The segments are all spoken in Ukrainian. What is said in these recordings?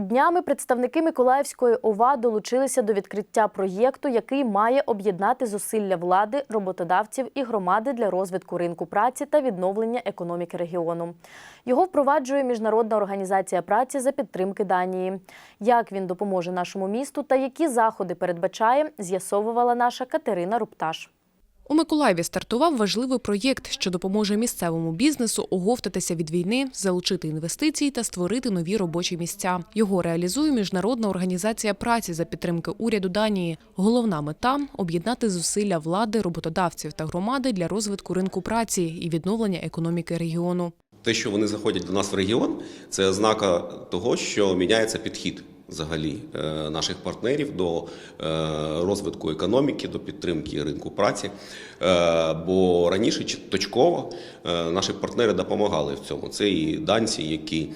Днями представники Миколаївської ОВА долучилися до відкриття проєкту, який має об'єднати зусилля влади, роботодавців і громади для розвитку ринку праці та відновлення економіки регіону. Його впроваджує Міжнародна організація праці за підтримки Данії. Як він допоможе нашому місту та які заходи передбачає, з'ясовувала наша Катерина Рупташ. У Миколаєві стартував важливий проєкт, що допоможе місцевому бізнесу оговтатися від війни, залучити інвестиції та створити нові робочі місця. Його реалізує Міжнародна організація праці за підтримки уряду Данії. Головна мета об'єднати зусилля влади, роботодавців та громади для розвитку ринку праці і відновлення економіки регіону. Те, що вони заходять до нас в регіон, це ознака того, що міняється підхід взагалі е, наших партнерів до е, розвитку економіки, до підтримки ринку праці. Е, Бо раніше точково наші партнери допомагали в цьому. Це і данці, які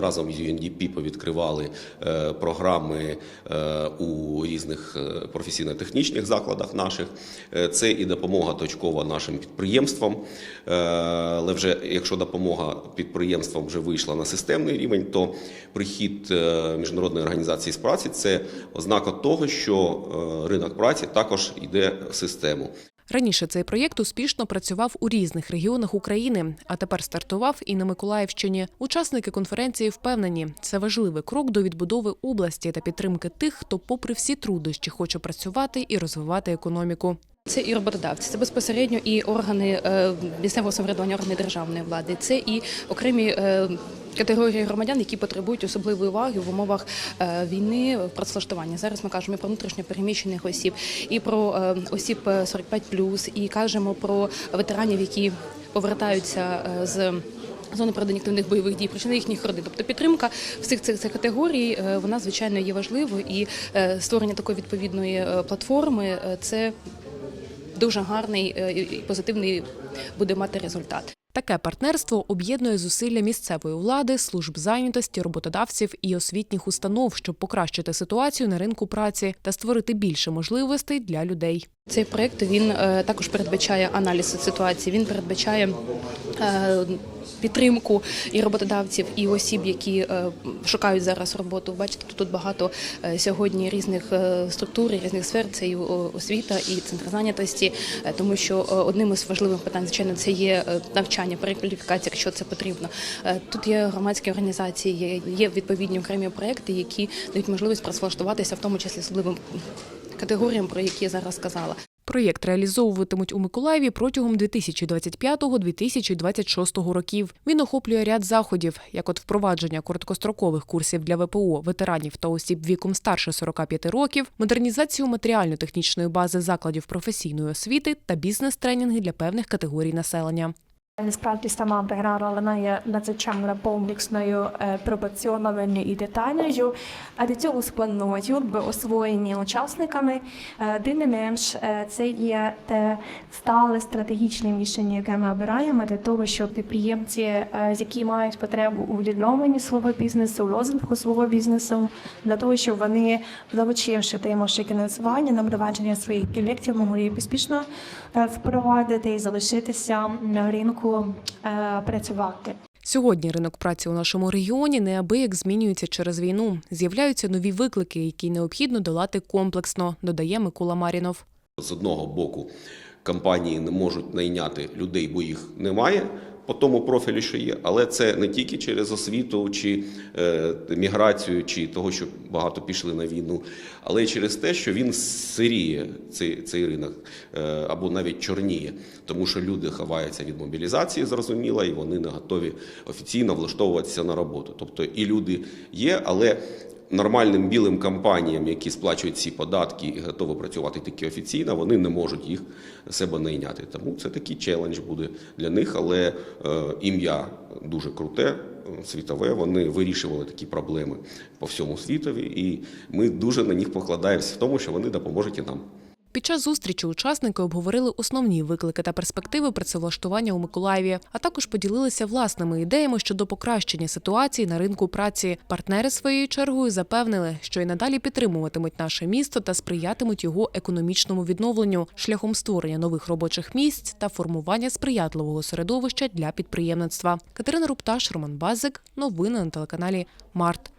разом з UNDP повідкривали програми у різних професійно-технічних закладах наших. Це і допомога точкова нашим підприємствам. Але вже якщо допомога підприємствам вже вийшла на системний рівень, то прихід е, міжнародної організації з праці це ознака того, що е, ринок праці також йде в систему. Раніше цей проєкт успішно працював у різних регіонах України, а тепер стартував і на Миколаївщині. Учасники конференції впевнені, це важливий крок до відбудови області та підтримки тих, хто, попри всі труднощі, хоче працювати і розвивати економіку. Це і роботодавці, це безпосередньо і органи е, місцевого самоврядування, органи державної влади. Це і окремі е, категорії громадян, які потребують особливої уваги в умовах е, війни працевлаштування. Зараз ми кажемо про внутрішньо переміщених осіб, і про осіб е, 45+, і кажемо про ветеранів, які повертаються з. Зони проведення активних бойових дій, причини їхніх родин. Тобто підтримка всіх цих, цих категорій, вона звичайно є важливою, і створення такої відповідної платформи це дуже гарний е, і позитивний буде мати результат. Таке партнерство об'єднує зусилля місцевої влади, служб зайнятості, роботодавців і освітніх установ, щоб покращити ситуацію на ринку праці та створити більше можливостей для людей. Цей проект він е, також передбачає аналіз ситуації. Він передбачає е, підтримку і роботодавців, і осіб, які е, шукають зараз роботу. Бачите, тут- багато е, сьогодні різних е, структур, різних сфер. Це і освіта, і центр зайнятості, тому що одним із важливих питань, звичайно, це є навчання, перекваліфікація, якщо це потрібно. Тут є громадські організації, є відповідні окремі проекти, які дають можливість працевлаштуватися, в тому числі особливим категоріям, про які я зараз сказала. Проєкт реалізовуватимуть у Миколаєві протягом 2025-2026 років. Він охоплює ряд заходів, як от впровадження короткострокових курсів для ВПО, ветеранів та осіб віком старше 45 років, модернізацію матеріально-технічної бази закладів професійної освіти та бізнес-тренінги для певних категорій населення. Насправді сама програма вона є надзвичайно комплексною, е, пропорціонованою і детальною, а до цього складною, бо освоєні учасниками. Е, Тим не менш, е, це є те стале стратегічне рішення, яке ми обираємо для того, щоб підприємці, які мають потребу у відновленні свого бізнесу, у розвитку свого бізнесу, для того, щоб вони, залучивши отримавши фінансування на впровадження своїх проєктів, могли успішно впровадити і залишитися на ринку е, працювати. Сьогодні ринок праці у нашому регіоні неабияк змінюється через війну. З'являються нові виклики, які необхідно долати комплексно, додає Микола Марінов. З одного боку, компанії не можуть найняти людей, бо їх немає по тому профілі, що є, але це не тільки через освіту чи е, міграцію, чи того, що багато пішли на війну, але й через те, що він сиріє цей, цей ринок е, або навіть чорніє, тому що люди ховаються від мобілізації, зрозуміло, і вони не готові офіційно влаштовуватися на роботу. Тобто і люди є, але нормальним білим компаніям, які сплачують ці податки і готові працювати такі офіційно, вони не можуть їх себе найняти. Тому це такий челендж буде для них, але е, ім'я дуже круте. е, Світове, вони вирішували такі проблеми по всьому світові, і ми дуже на них покладаємося в тому, що вони допоможуть і нам. Під час зустрічі учасники обговорили основні виклики та перспективи працевлаштування у Миколаєві, а також поділилися власними ідеями щодо покращення ситуації на ринку праці. Партнери своєю чергою запевнили, що й надалі підтримуватимуть наше місто та сприятимуть його економічному відновленню шляхом створення нових робочих місць та формування сприятливого середовища для підприємництва. Катерина Рупташ, Роман Базик. Новини на телеканалі Март.